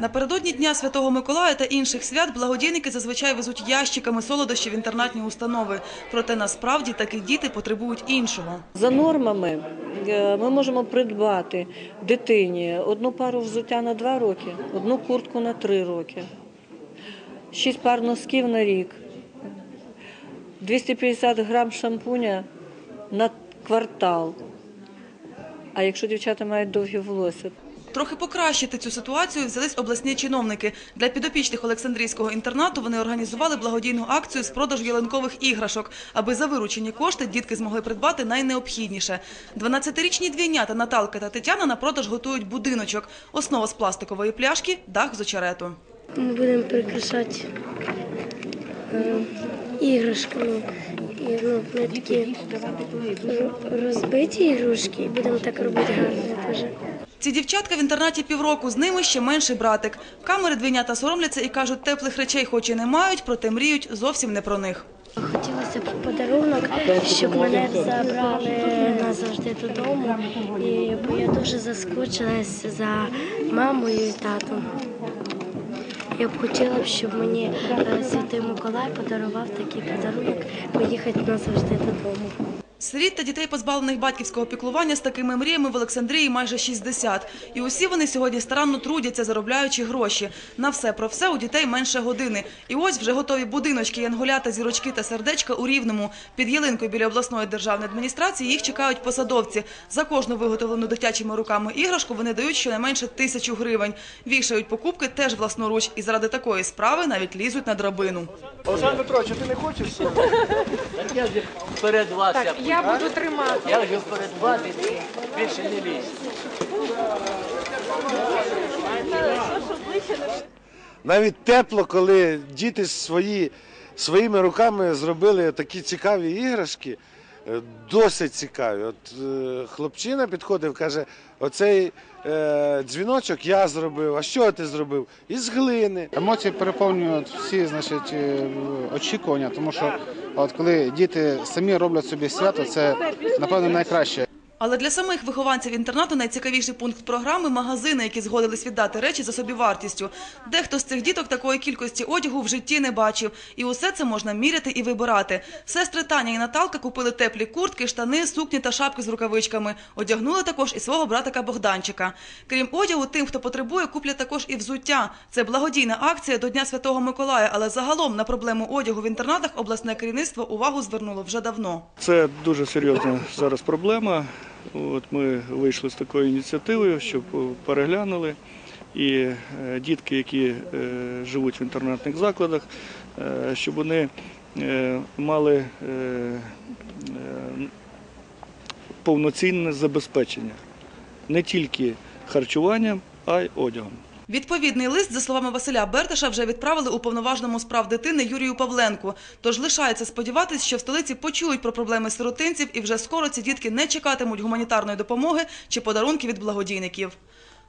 Напередодні Дня Святого Миколая та інших свят благодійники зазвичай везуть ящиками солодощі в інтернатні установи. Проте насправді такі діти потребують іншого. За нормами е, ми можемо придбати дитині одну пару взуття на 2 роки, одну куртку на 3 роки, 6 пар носків на рік, 250 грам шампуня на квартал. А якщо дівчата мають довгі волосся, Трохи покращити цю ситуацію взялись обласні чиновники. Для підопічних Олександрійського інтернату вони організували благодійну акцію з продажу ялинкових іграшок, аби за виручені кошти дітки змогли придбати найнеобхідніше. 12-річні двійнята Наталка та Тетяна на продаж готують будиночок. Основа з пластикової пляшки, дах з очерету. Ми будемо прикрашати е, іграшками. І, ну, ми такі розбиті ігрушки і будемо так робити гарно дуже. Ці дівчатка в інтернаті півроку, з ними ще менший братик. Камери двійнята соромляться і кажуть, теплих речей хоч і не мають, проте мріють зовсім не про них. Хотілося б подарунок, щоб мене забрали назавжди додому. І, бо я дуже заскучилась за мамою і татом. Я б хотіла б, щоб мені е, Святий Миколай подарував такий подарунок поїхати назавжди додому. Сиріт та дітей, позбавлених батьківського піклування, з такими мріями в Олександрії майже 60. І усі вони сьогодні старанно трудяться, заробляючи гроші. На все про все у дітей менше години. І ось вже готові будиночки, янголята, зірочки та сердечка у Рівному. Під ялинкою біля обласної державної адміністрації їх чекають посадовці. За кожну виготовлену дитячими руками іграшку вони дають щонайменше тисячу гривень. Вішають покупки теж власноруч. І заради такої справи навіть лізуть на драбину. Олександр Петрович, ти не хочеш? Я вже вперед вас. Я буду тримати. я вже вперед вас і ти більше не лізь. Навіть тепло, коли діти свої, своїми руками зробили такі цікаві іграшки, досить цікаві. От е, хлопчина підходив, каже: оцей е, дзвіночок я зробив. А що ти зробив? Із глини. Емоції переповнюють всі значить, е, очікування, тому що от коли діти самі роблять собі свято, це напевно найкраще. Але для самих вихованців інтернату найцікавіший пункт програми – магазини, які згодились віддати речі за собівартістю. Дехто з цих діток такої кількості одягу в житті не бачив. І усе це можна міряти і вибирати. Сестри Таня і Наталка купили теплі куртки, штани, сукні та шапки з рукавичками. Одягнули також і свого братика Богданчика. Крім одягу, тим, хто потребує, куплять також і взуття. Це благодійна акція до Дня Святого Миколая, але загалом на проблему одягу в інтернатах обласне керівництво увагу звернуло вже давно. Це дуже серйозна зараз проблема. От ми вийшли з такою ініціативою, щоб переглянули. І е, дітки, які е, живуть в інтернатних закладах, е, щоб вони мали повноцінне забезпечення не тільки харчуванням, а й одягом. Відповідний лист, за словами Василя Берташа, вже відправили уповноваженому справ прав дитини Юрію Павленку. Тож лишається сподіватись, що в столиці почують про проблеми сиротинців і вже скоро ці дітки не чекатимуть гуманітарної допомоги чи подарунки від благодійників.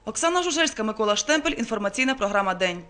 Оксана Жужельська, Микола Штемпель. Інформаційна програма День.